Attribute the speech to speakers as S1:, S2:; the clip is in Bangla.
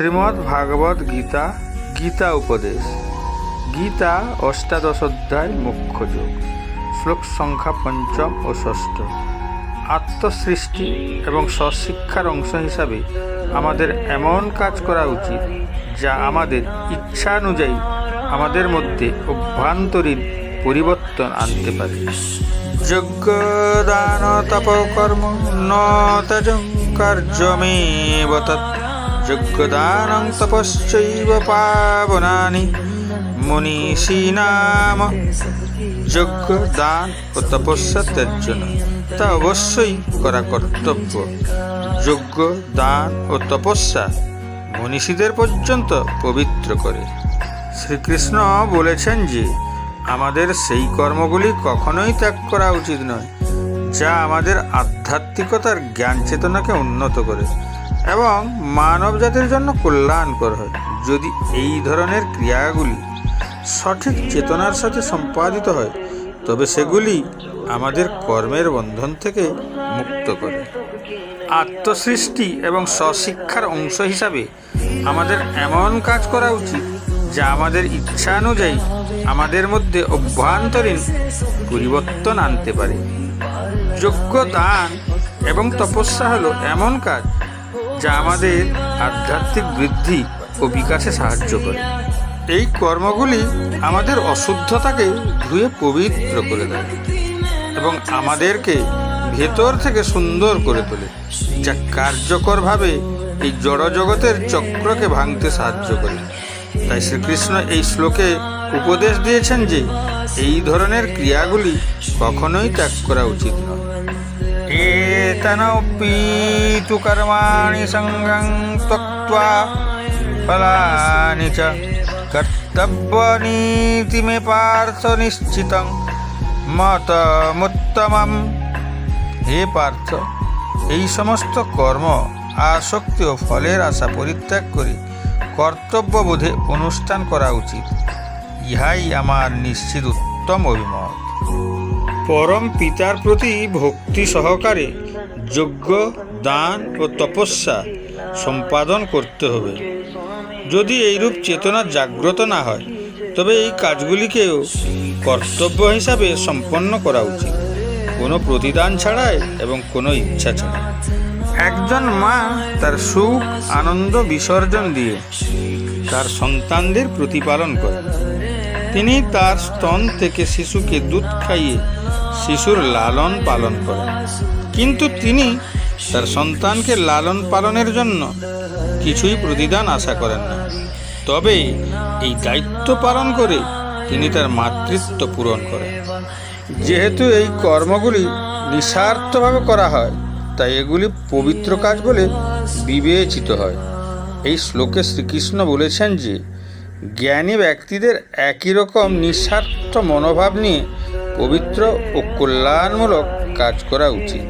S1: শ্রীমদ্ ভাগবত গীতা গীতা উপদেশ। গীতা অষ্টাদশ অধ্যায় মুখ্য যোগ, শ্লোক সংখ্যা পঞ্চম ও ষষ্ঠ। আত্মসৃষ্টি এবং স্বশিক্ষার অংশ হিসাবে আমাদের এমন কাজ করা উচিত যা আমাদের ইচ্ছানুযায়ী আমাদের মধ্যে অভ্যন্তরীণ পরিবর্তন আনতে পারে। যজ্ঞ তপকর্ম ন কার্যমেব তৎ যজ্ঞদানং তপশ্চৈব পাবনানি মনীষীনাম যজ্ঞ দান ও তপস্যা ত্যাজ্য তা অবশ্যই করা কর্তব্য। যজ্ঞ দান ও তপস্যা মনীষীদের পর্যন্ত পবিত্র করে। শ্রীকৃষ্ণ বলেছেন যে, আমাদের সেই কর্মগুলি কখনোই ত্যাগ করা উচিত নয়, যা আমাদের আধ্যাত্মিকতার জ্ঞান চেতনাকে উন্নত করে। এবং মানব জাতির জন্য কল্যাণকর হয়। যদি এই ধরনের ক্রিয়াগুলি সঠিক চেতনার সাথে সম্পাদিত হয়, তবে সেগুলি আমাদের কর্মের বন্ধন থেকে মুক্ত করে। আত্মসৃষ্টি এবং স্বশিক্ষার অংশ হিসাবে আমাদের এমন কাজ করা উচিত যা আমাদের ইচ্ছা অনুযায়ী আমাদের মধ্যে অভ্যন্তরীণ পরিবর্তন আনতে পারে। যোগ্য দান এবং তপস্যা হলো এমন কাজ যা আমাদের আধ্যাত্মিক বৃদ্ধি ও বিকাশে সাহায্য করে। এই কর্মগুলি আমাদের অশুদ্ধতাকে ধুয়ে পবিত্র করে দেয় এবং আমাদেরকে ভেতর থেকে সুন্দর করে তোলে, যা কার্যকরভাবে এই জড়জগতের চক্রকে ভাঙতে সাহায্য করে। তাই শ্রীকৃষ্ণ এই শ্লোকে উপদেশ দিয়েছেন যে, এই ধরনের ক্রিয়াগুলি কখনোই ত্যাগ করা উচিত নয়। কর্মাণি সঙ্গং ত্যক্ত্বা ফলানি চ কর্তব্যনীতি মে পার্থ নিশ্চিতং মতমুত্তমম হে পার্থ এই সমস্ত কর্ম আসক্তি ও ফলের আশা পরিত্যাগ করে কর্তব্যবোধে অনুষ্ঠান করা উচিত। ইহাই আমার নিশ্চিত উত্তম অভিমত। পরম পিতার প্রতি ভক্তি সহকারে যজ্ঞ, দান ও তপস্যা সম্পাদন করতে হবে। যদি এইরূপ চেতনা জাগ্রত না হয়, তবে এই কাজগুলিকেও কর্তব্য হিসাবে সম্পন্ন করা উচিত। কোনো প্রতিদান ছাড়াই এবং কোনো ইচ্ছা ছাড়া একজন মা তার সুখ, আনন্দ বিসর্জন দিয়ে তার সন্তানদের প্রতিপালন করে। তিনি তার স্তন থেকে শিশুকে দুধ খাইয়ে শিশুর লালন পালন করেন কিন্তু তিনি তার সন্তানকে লালন পালনের জন্য কিছুই প্রতিদান আশা করেন না। তবে এই দায়িত্ব পালন করে তিনি তার মাতৃত্ব পূরণ করেন। যেহেতু এই কর্মগুলি নিঃস্বার্থভাবে করা হয়, তাই এগুলি পবিত্র কাজ বলে বিবেচিত হয়। এই শ্লোকে শ্রীকৃষ্ণ বলেছেন যে, জ্ঞানী ব্যক্তিদের একই রকম নিঃস্বার্থ মনোভাব নিয়ে পবিত্র ও কল্যাণমূলক কাজ করা উচিত।